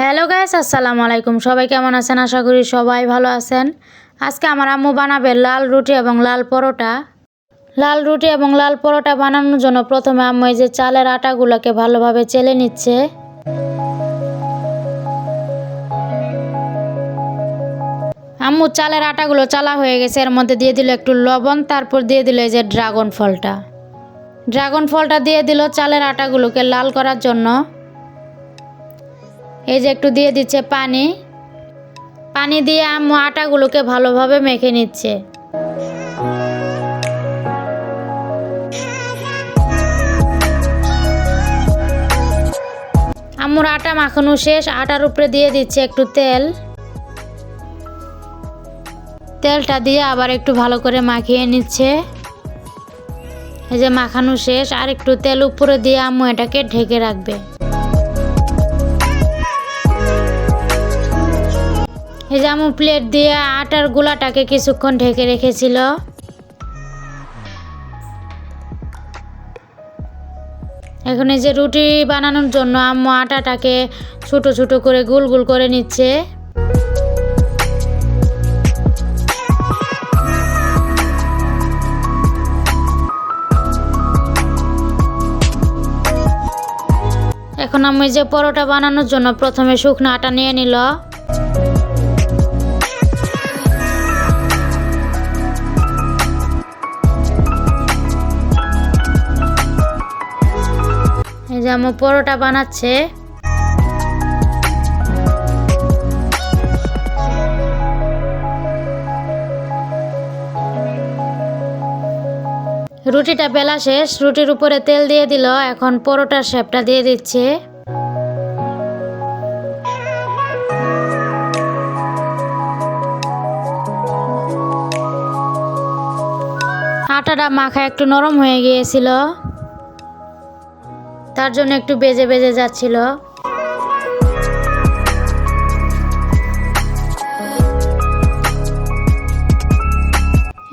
Hello guys, আসসালামু আলাইকুম। সবাই কেমন আছেন? আশা করি সবাই ভালো আছেন। আজকে আমার আম্মু বানাবে লাল রুটি এবং লাল পরোটা। লাল রুটি এবং লাল পরোটা বানানোর জন্য প্রথমে আম্মু এই যে চালের আটাগুলোকে ভালোভাবে চেলে নিচ্ছে। আম্মু, চালের আটাগুলো চালা হয়ে গেছে। এর মধ্যে দিয়ে দিল একটু লবণ, তারপর দিয়ে দিল এই যে ড্রাগন ফলটা। ড্রাগন ফলটা দিয়ে দিল চালের আটাগুলোকে লাল করার জন্য। এই যে একটু দিয়ে দিচ্ছে পানি। পানি দিয়ে আম্মু আটাগুলোকে ভালোভাবে মেখে নিচ্ছে। আম্মুর আটা মাখানো শেষ, আটার উপরে দিয়ে দিচ্ছে একটু তেল। তেলটা দিয়ে আবার একটু ভালো করে মাখিয়ে নিচ্ছে। এই যে মাখানো শেষ, আর একটু তেল উপরে দিয়ে আম্মু এটাকে ঢেকে রাখবে। আম্মু প্লেট দিয়ে আটার গুলাটাকে কিছুক্ষণ ঢেকে রেখেছিল। এখন এই যে রুটি বানানোর জন্য আম্মু আটাটাকে ছোট ছোট করে গোল গোল করে নিচ্ছে। এখন আমি যে পরোটা বানানোর জন্য প্রথমে শুকনো আটা নিয়ে নিল। এই যে আমার পরোটা বানাচ্ছে। রুটিটা বেলা শেষ, রুটির উপরে তেল দিয়ে দিল, এখন পরোটার শেপটা দিয়ে দিচ্ছে। আটাটা মাখা একটু নরম হয়ে গিয়েছিল। তার জন্য একটু বেজে বেজে যাচ্ছিল।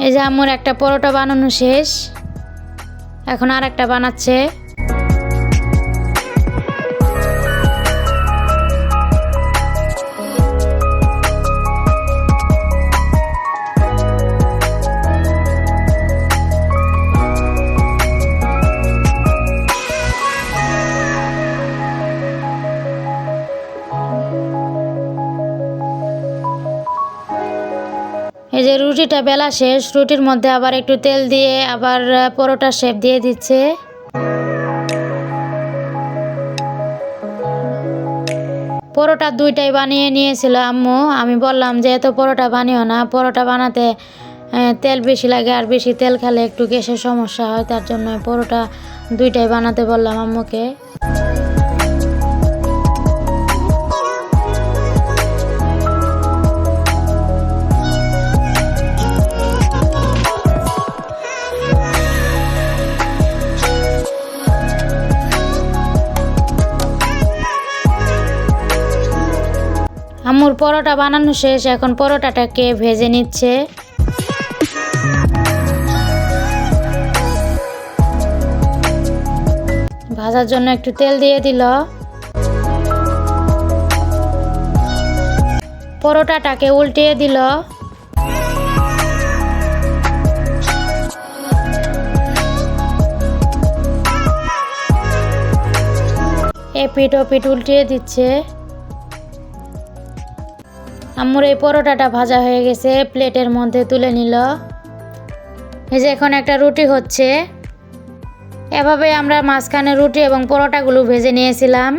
এই যে আমার একটা পরোটা বানানো শেষ। এখন আর একটা বানাচ্ছে। এই যে রুটিটা বেলা শেষ, রুটির মধ্যে আবার একটু তেল দিয়ে আবার পরোটা শেপ দিয়ে দিচ্ছে। পরোটা দুইটাই বানিয়ে নিয়েছিল আম্মু। আমি বললাম যে, এত পরোটা বানিও না। পরোটা বানাতে তেল বেশি লাগে আর বেশি তেল খেলে একটু গ্যাসের সমস্যা হয়, তার জন্য পরোটা দুইটাই বানাতে বললাম আম্মুকে। আম্মুর পরোটা বানানো শেষ, এখন পরোটাটাকে ভেজে নিচ্ছে? ভাজার জন্য একটু তেল দিয়ে দিল। পরোটাটাকে উল্টিয়ে দিল। এ পিঠ ও পিঠ উল্টিয়ে দিচ্ছে। আম্মুর এই পরোটাটা ভাজা হয়ে গেছে, প্লেটের মধ্যে তুলে নিল। এই যে এখন একটা রুটি হচ্ছে। এভাবে আমরা মাঝখানে রুটি এবং পরোটাগুলো ভেজে নিয়েছিলাম।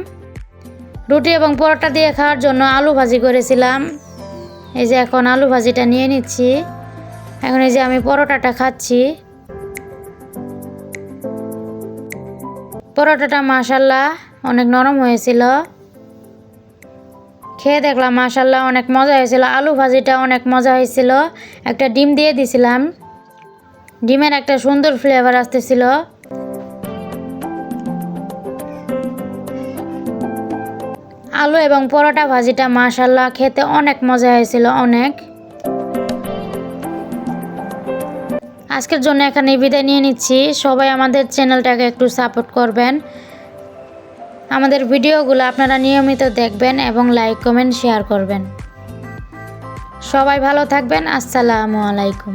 রুটি এবং পরোটা দিয়ে খাওয়ার জন্য আলু ভাজি করেছিলাম। এই যে এখন আলু ভাজিটা নিয়ে নিচ্ছি। এখন এই যে আমি পরোটাটা খাচ্ছি। পরোটাটা মাসাল্লাহ অনেক নরম হয়েছিল। খেয়ে দেখলাম মাসাল্লাহ অনেক মজা হয়েছিল। আলু ভাজিটা অনেক মজা হয়েছিল। একটা ডিম দিয়ে দিছিলাম। ডিমের একটা সুন্দর ফ্লেভার আসতেছিল। আলু এবং পরোটা ভাজিটা মাসাল্লাহ খেতে অনেক মজা হয়েছিল, অনেক। আজকের জন্য এখানে বিদায় নিয়ে নিচ্ছি। সবাই আমাদের চ্যানেলটাকে একটু সাপোর্ট করবেন। আমাদের ভিডিওগুলো আপনারা নিয়মিত দেখবেন এবং লাইক, কমেন্ট, শেয়ার করবেন। সবাই ভালো থাকবেন। আসসালামু আলাইকুম।